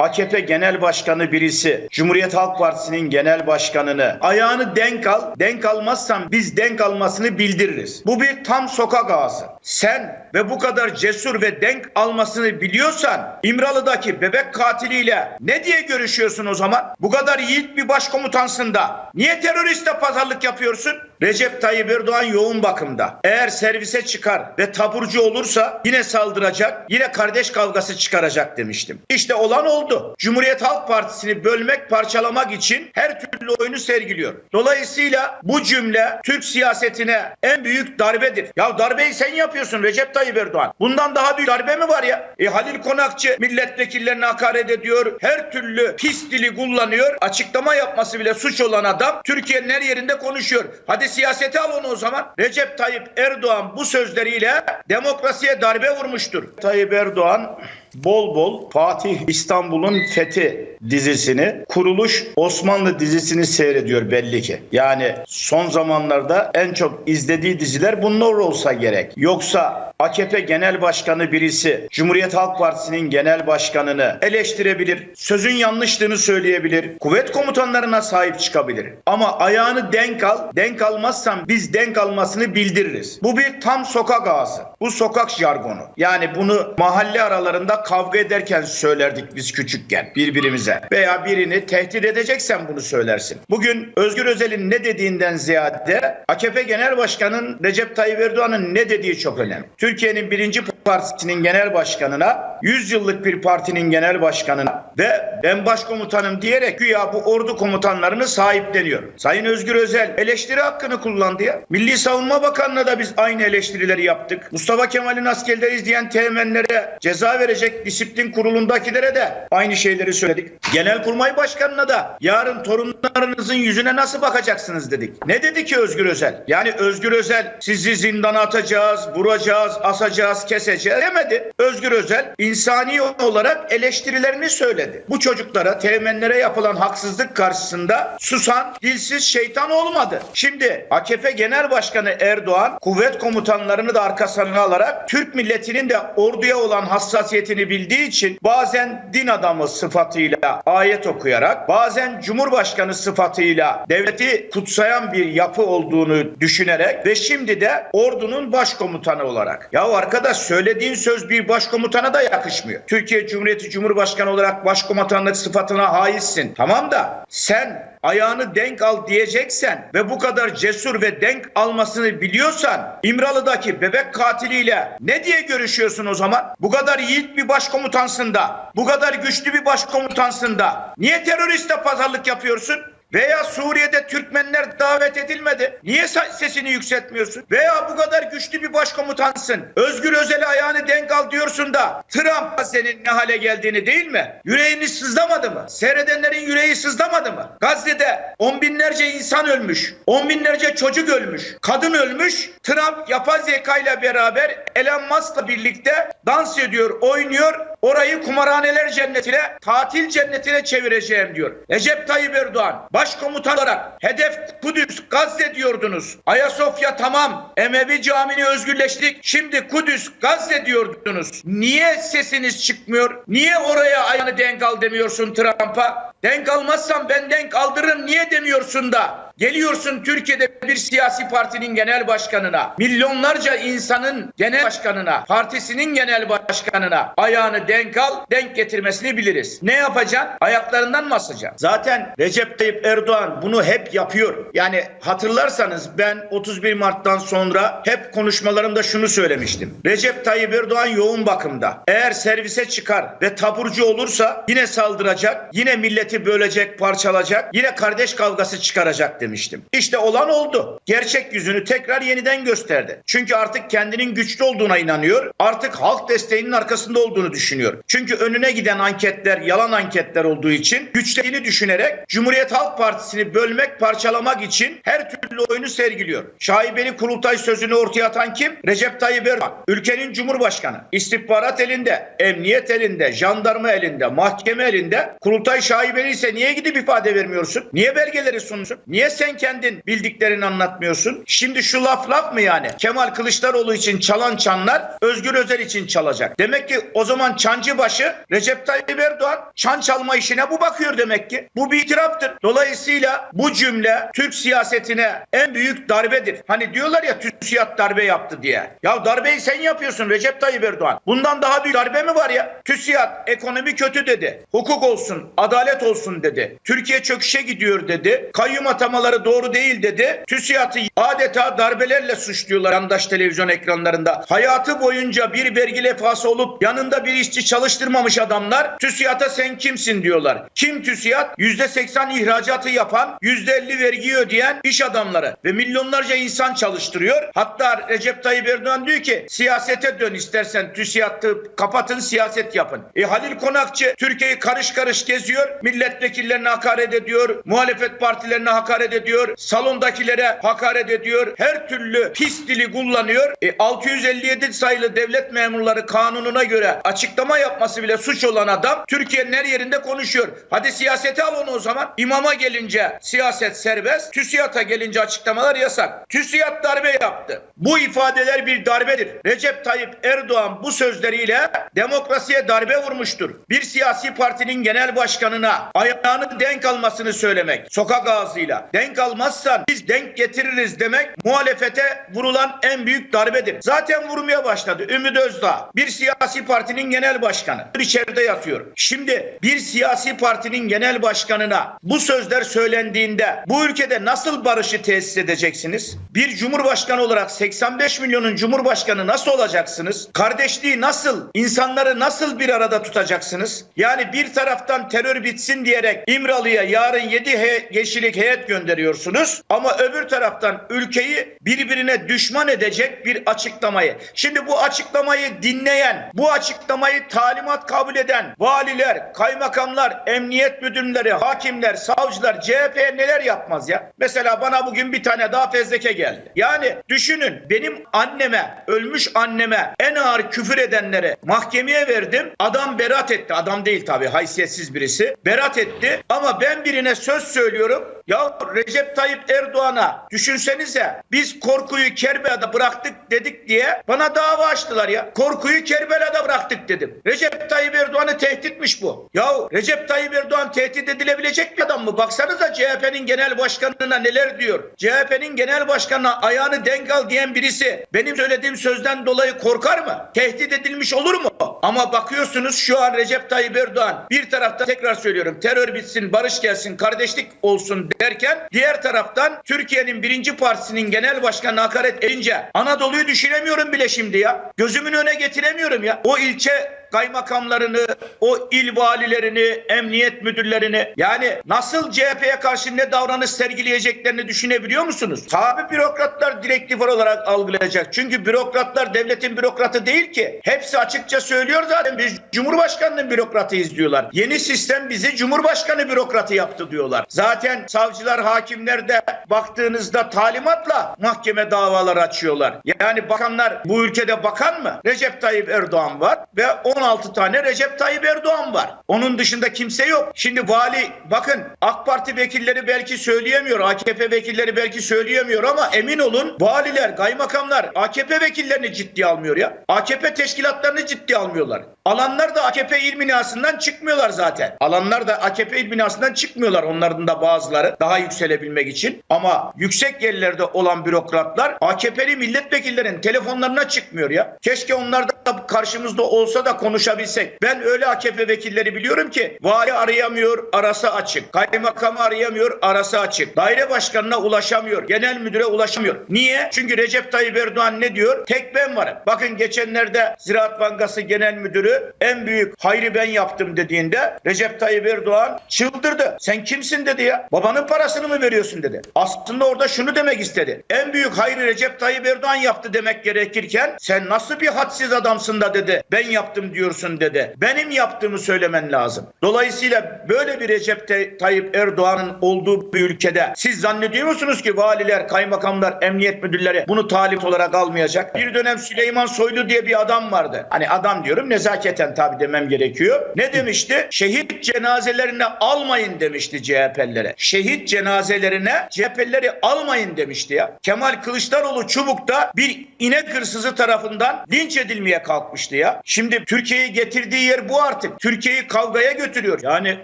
AKP Genel Başkanı birisi Cumhuriyet Halk Partisi'nin genel başkanını ayağını denk al, denk almazsan biz denk almasını bildiririz. Bu bir tam sokak ağzı. Sen ve bu kadar cesur ve denk almasını biliyorsan İmralı'daki bebek katiliyle ne diye görüşüyorsun o zaman? Bu kadar yiğit bir başkomutansın da niye teröriste pazarlık yapıyorsun? Recep Tayyip Erdoğan yoğun bakımda. Eğer servise çıkar ve taburcu olursa yine saldıracak, yine kardeş kavgası çıkaracak demiştim. İşte olan oldu. Cumhuriyet Halk Partisi'ni bölmek, parçalamak için her türlü oyunu sergiliyor. Dolayısıyla bu cümle Türk siyasetine en büyük darbedir. Ya darbeyi sen yapıyorsun Recep Tayyip Erdoğan. Bundan daha büyük darbe mi var ya? E Halil Konakçı milletvekillerine hakaret ediyor. Her türlü pis dili kullanıyor. Açıklama yapması bile suç olan adam Türkiye'nin her yerinde konuşuyor. Hadi siyasete al onu o zaman. Recep Tayyip Erdoğan bu sözleriyle demokrasiye darbe vurmuştur. Tayyip Erdoğan bol bol Fatih İstanbul'un Fethi dizisini, Kuruluş Osmanlı dizisini seyrediyor belli ki. Yani son zamanlarda en çok izlediği diziler bunlar olsa gerek. Yoksa AKP Genel Başkanı birisi Cumhuriyet Halk Partisi'nin genel başkanını eleştirebilir, sözün yanlışlığını söyleyebilir, kuvvet komutanlarına sahip çıkabilir. Ama ayağını denk al, denk almazsan biz denk almasını bildiririz. Bu bir tam sokak ağzı. Bu sokak jargonu. Yani bunu mahalle aralarında kavga ederken söylerdik biz küçükken birbirimize. Veya birini tehdit edeceksen bunu söylersin. Bugün Özgür Özel'in ne dediğinden ziyade AKP Genel Başkanı'nın Recep Tayyip Erdoğan'ın ne dediği çok önemli. Türkiye'nin birinci partisinin genel başkanına, 100 yıllık bir partinin genel başkanına ve ben başkomutanım diyerek güya bu ordu komutanlarını sahipleniyor. Sayın Özgür Özel eleştiri hakkını kullandı ya. Milli Savunma Bakanı'na da biz aynı eleştirileri yaptık. Mustafa Kemal'in askerleri izleyen teğmenlere ceza verecek disiplin kurulundakilere de aynı şeyleri söyledik. Genelkurmay Başkanı'na da yarın torunlarınızın yüzüne nasıl bakacaksınız dedik. Ne dedi ki Özgür Özel? Yani Özgür Özel sizi zindana atacağız, vuracağız, asacağız, keseceğiz demedi. Özgür Özel insani olarak eleştirilerini söyledi. Bu çocuklara, teğmenlere yapılan haksızlık karşısında susan, dilsiz şeytan olmadı. Şimdi AKP Genel Başkanı Erdoğan kuvvet komutanlarını da arkasına alarak Türk milletinin de orduya olan hassasiyetini bildiği için bazen din adamı sıfatıyla ayet okuyarak bazen Cumhurbaşkanı sıfatıyla devleti kutsayan bir yapı olduğunu düşünerek ve şimdi de ordunun başkomutanı olarak. Ya arkadaş söylediğin söz bir başkomutana da yakışmıyor. Türkiye Cumhuriyeti Cumhurbaşkanı olarak başkomutanlık sıfatına haizsin. Tamam da sen ayağını denk al diyeceksen ve bu kadar cesur ve denk almasını biliyorsan İmralı'daki bebek katiliyle ne diye görüşüyorsun o zaman? Bu kadar yiğit bir başkomutansın da, bu kadar güçlü bir başkomutansın da niye teröriste pazarlık yapıyorsun? Veya Suriye'de Türkmenler davet edilmedi. Niye sesini yükseltmiyorsun? Veya bu kadar güçlü bir başkomutansın. Özgür Özel'e ayağını denk al diyorsun da Trump senin ne hale geldiğini değil mi? Yüreğini sızlamadı mı? Seyredenlerin yüreği sızlamadı mı? Gazze'de on binlerce insan ölmüş. On binlerce çocuk ölmüş. Kadın ölmüş. Trump yapay zeka beraber Elon Musk'la birlikte dans ediyor, oynuyor. Orayı kumarhaneler cennetine, tatil cennetine çevireceğim diyor. Recep Tayyip Erdoğan başkomutan olarak hedef Kudüs, Gazze diyordunuz. Ayasofya tamam. Emevi Camii'ni özgürleştik. Şimdi Kudüs, Gazze diyordunuz. Niye sesiniz çıkmıyor? Niye oraya ayağını denk al demiyorsun Trump'a? Denk almazsan ben denk aldırırım niye demiyorsun da? Geliyorsun Türkiye'de bir siyasi partinin genel başkanına, milyonlarca insanın genel başkanına, partisinin genel başkanına ayağını denk al, denk getirmesini biliriz. Ne yapacaksın? Ayaklarından mı asacaksın? Zaten Recep Tayyip Erdoğan bunu hep yapıyor. Yani hatırlarsanız ben 31 Mart'tan sonra hep konuşmalarımda şunu söylemiştim. Recep Tayyip Erdoğan yoğun bakımda. Eğer servise çıkar ve taburcu olursa yine saldıracak, yine milleti bölecek, parçalacak, yine kardeş kavgası çıkaracak demiştim. İşte olan oldu. Gerçek yüzünü tekrar yeniden gösterdi. Çünkü artık kendinin güçlü olduğuna inanıyor. Artık halk desteğinin arkasında olduğunu düşünüyor. Çünkü önüne giden anketler yalan anketler olduğu için güçlerini düşünerek Cumhuriyet Halk Partisi'ni bölmek, parçalamak için her türlü oyunu sergiliyor. Şaibeli kurultay sözünü ortaya atan kim? Recep Tayyip Erdoğan. Ülkenin Cumhurbaşkanı. İstihbarat elinde, emniyet elinde, jandarma elinde, mahkeme elinde. Kurultay şaibeli ise niye gidip ifade vermiyorsun? Niye belgeleri sunuyorsun? Niye sen kendin bildiklerini anlatmıyorsun? Şimdi şu laf laf mı yani? Kemal Kılıçdaroğlu için çalan çanlar Özgür Özel için çalacak. Demek ki o zaman çancıbaşı Recep Tayyip Erdoğan çan çalma işine bu bakıyor demek ki. Bu bir itiraftır. Dolayısıyla bu cümle Türk siyasetine en büyük darbedir. Hani diyorlar ya TÜSİAD darbe yaptı diye. Ya darbeyi sen yapıyorsun Recep Tayyip Erdoğan. Bundan daha büyük darbe mi var ya? TÜSİAD ekonomi kötü dedi. Hukuk olsun, adalet olsun dedi. Türkiye çöküşe gidiyor dedi. Kayyum atamaları doğru değil dedi. TÜSİAD'ı adeta darbelerle suçluyorlar yandaş televizyon ekranlarında. Hayatı boyunca bir vergi lefası olup yanında bir işçi çalıştırmamış adamlar TÜSİAD'a sen kimsin diyorlar. Kim TÜSİAD? %80 ihracatı yapan, %50 vergi ödeyen iş adamları ve milyonlarca insan çalıştırıyor. Hatta Recep Tayyip Erdoğan diyor ki siyasete dön istersen TÜSİAD'ı kapatın siyaset yapın. E Halil Konakçı Türkiye'yi karış karış geziyor. Milletvekillerine hakaret ediyor. Muhalefet partilerine hakaret ediyor. Salondakilere hakaret ediyor. Her türlü pis dili kullanıyor. E 657 sayılı devlet memurları kanununa göre açıklama yapması bile suç olan adam Türkiye'nin her yerinde konuşuyor. Hadi siyasete al onu o zaman. İmama gelince siyaset serbest. TÜSİAD'a gelince açıklamalar yasak. TÜSİAD darbe yaptı. Bu ifadeler bir darbedir. Recep Tayyip Erdoğan bu sözleriyle demokrasiye darbe vurmuştur. Bir siyasi partinin genel başkanına ayağını denk almasını söylemek sokak ağzıyla. Denk almazsan biz denk getiririz demek muhalefete vurulan en büyük darbedir. Zaten vurmaya başladı. Ümit Özdağ bir siyasi partinin genel başkanı. içeride yatıyor. Şimdi bir siyasi partinin genel başkanına bu sözler söylendiğinde bu ülkede nasıl barışı tesis edeceksiniz? Bir cumhurbaşkanı olarak 85 milyonun cumhurbaşkanı nasıl olacaksınız? Kardeşliği nasıl, insanları nasıl bir arada tutacaksınız? Yani bir taraftan terör bitsin diyerek İmralı'ya yarın 7 he kişilik heyet gönderiyorsunuz ama öbür taraftan ülkeyi birbirine düşman edecek bir açıklamayı. Şimdi bu açıklamayı dinleyen, bu açıklamayı talimat kabul eden valiler, kaymakamlar, emniyet müdürleri, hakimler, savcılar, CHP neler yapmaz ya? Mesela bana bugün bir tane daha fezleke geldi. Yani düşünün benim anneme, ölmüş anneme en ağır küfür edenleri mahkemeye verdim. Adam berat etti. Adam değil tabii haysiyetsiz birisi. Berat etti ama ben birine söz söylüyorum. Ya Recep Tayyip Erdoğan'a düşünsenize biz korkuyu Kerbela'da bıraktık dedik diye bana dava açtılar ya. Korkuyu Kerbela'da bıraktık dedim. Recep Tayyip Erdoğan'ı tehditmiş bu. Ya Recep Tayyip Erdoğan tehdit edilebilecek bir adam mı? Baksanıza CHP'nin genel başkanına neler diyor. CHP'nin genel başkanına ayağını denk al diyen birisi benim söylediğim sözden dolayı korkar mı? Tehdit edilmiş olur mu? Ama bakıyorsunuz şu an Recep Tayyip Erdoğan bir tarafta tekrar söylüyorum terör bitsin, barış gelsin, kardeşlik olsun derken diğer taraftan Türkiye'nin birinci partisinin genel başkanı hakaret edince Anadolu'yu düşünemiyorum bile şimdi ya. Gözümün öne getiremiyorum ya. O ilçe kaymakamlarını, o il valilerini, emniyet müdürlerini yani nasıl CHP'ye karşı ne davranış sergileyeceklerini düşünebiliyor musunuz? Tabi bürokratlar direktif olarak algılayacak. Çünkü bürokratlar devletin bürokratı değil ki. Hepsi açıkça söylüyor zaten biz Cumhurbaşkanı'nın bürokratıyız diyorlar. Yeni sistem bizi Cumhurbaşkanı bürokratı yaptı diyorlar. Zaten savcılar, hakimler de baktığınızda talimatla mahkeme davaları açıyorlar. Yani bakanlar bu ülkede bakan mı? Recep Tayyip Erdoğan var ve 16 tane Recep Tayyip Erdoğan var. Onun dışında kimse yok. Şimdi vali bakın AK Parti vekilleri belki söyleyemiyor. AKP vekilleri belki söyleyemiyor ama emin olun valiler, kaymakamlar AKP vekillerini ciddiye almıyor ya. AKP teşkilatlarını ciddiye almıyorlar. Alanlar da AKP il binasından çıkmıyorlar zaten. Alanlar da AKP il binasından çıkmıyorlar onların da bazıları daha yükselebilmek için. Ama yüksek yerlerde olan bürokratlar AKP'li milletvekillerinin telefonlarına çıkmıyor ya. Keşke onlar da karşımızda olsa da konuşabilsek. Ben öyle AKP vekilleri biliyorum ki vali arayamıyor, arası açık. Kaymakamı arayamıyor, arası açık. Daire başkanına ulaşamıyor, genel müdüre ulaşamıyor. Niye? Çünkü Recep Tayyip Erdoğan ne diyor? Tek ben varım. Bakın geçenlerde Ziraat Bankası Genel Müdürü en büyük hayrı ben yaptım dediğinde Recep Tayyip Erdoğan çıldırdı. Sen kimsin dedi ya. Babanın parasını mı veriyorsun dedi. Aslında orada şunu demek istedi. En büyük hayrı Recep Tayyip Erdoğan yaptı demek gerekirken sen nasıl bir hadsiz adamsın da dedi. Ben yaptım diyorsun dedi. Benim yaptığımı söylemen lazım. Dolayısıyla böyle bir Recep Tayyip Erdoğan'ın olduğu bir ülkede siz zannediyor musunuz ki valiler, kaymakamlar, emniyet müdürleri bunu talip olarak almayacak? Bir dönem Süleyman Soylu diye bir adam vardı. Hani adam diyorum nezaketen tabi demem gerekiyor. Ne demişti? Şehit cenazelerine almayın demişti CHP'lilere. Şehit cenazelerine CHP CHP'lileri almayın demişti ya. Kemal Kılıçdaroğlu Çubuk'ta bir inek hırsızı tarafından linç edilmeye kalkmıştı ya. Şimdi Türkiye'yi getirdiği yer bu artık. Türkiye'yi kavgaya götürüyor. Yani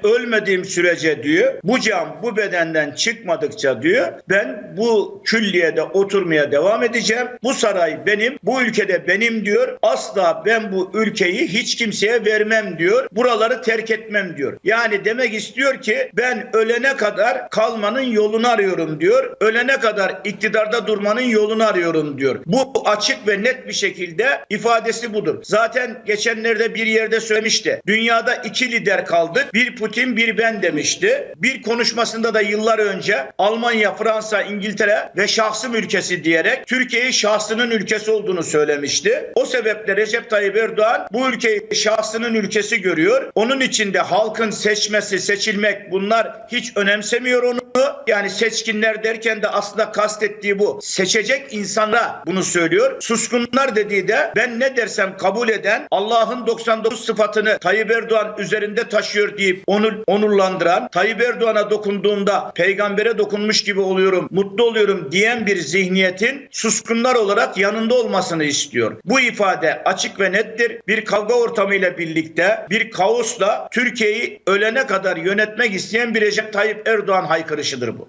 ölmediğim sürece diyor bu cam bu bedenden çıkmadıkça diyor ben bu külliyede oturmaya devam edeceğim. Bu saray benim, bu ülkede benim diyor. Asla ben bu ülkeyi hiç kimseye vermem diyor. Buraları terk etmem diyor. Yani demek istiyor ki ben ölene kadar kalmanın yolunu arıyorum diyor. Ölene kadar iktidarda durmanın yolunu arıyorum diyor. Bu açık ve net bir şekilde ifadesi budur. Zaten geçenlerde bir yerde söylemişti. Dünyada iki lider kaldık. Bir Putin bir ben demişti. Bir konuşmasında da yıllar önce Almanya, Fransa, İngiltere ve şahsım ülkesi diyerek Türkiye'yi şahsının ülkesi olduğunu söylemişti. O sebeple Recep Tayyip Erdoğan bu ülkeyi şahsının ülkesi görüyor. Onun içinde halkın seçmesi, seçilmek bunlar hiç önemsemiyor onu. Yani seçkinler derken de aslında kastettiği bu. Seçecek insanlara bunu söylüyor. Suskunlar dediği de ben ne dersem kabul eden Allah'ın 99 sıfatını Tayyip Erdoğan üzerinde taşıyor deyip onu onurlandıran, Tayyip Erdoğan'a dokunduğumda peygambere dokunmuş gibi oluyorum, mutlu oluyorum diyen bir zihniyetin suskunlar olarak yanında olmasını istiyor. Bu ifade açık ve nettir. Bir kavga ortamıyla birlikte bir kaosla Türkiye'yi ölene kadar yönetmek isteyen bir Recep Tayyip Erdoğan haykırışıdır bu.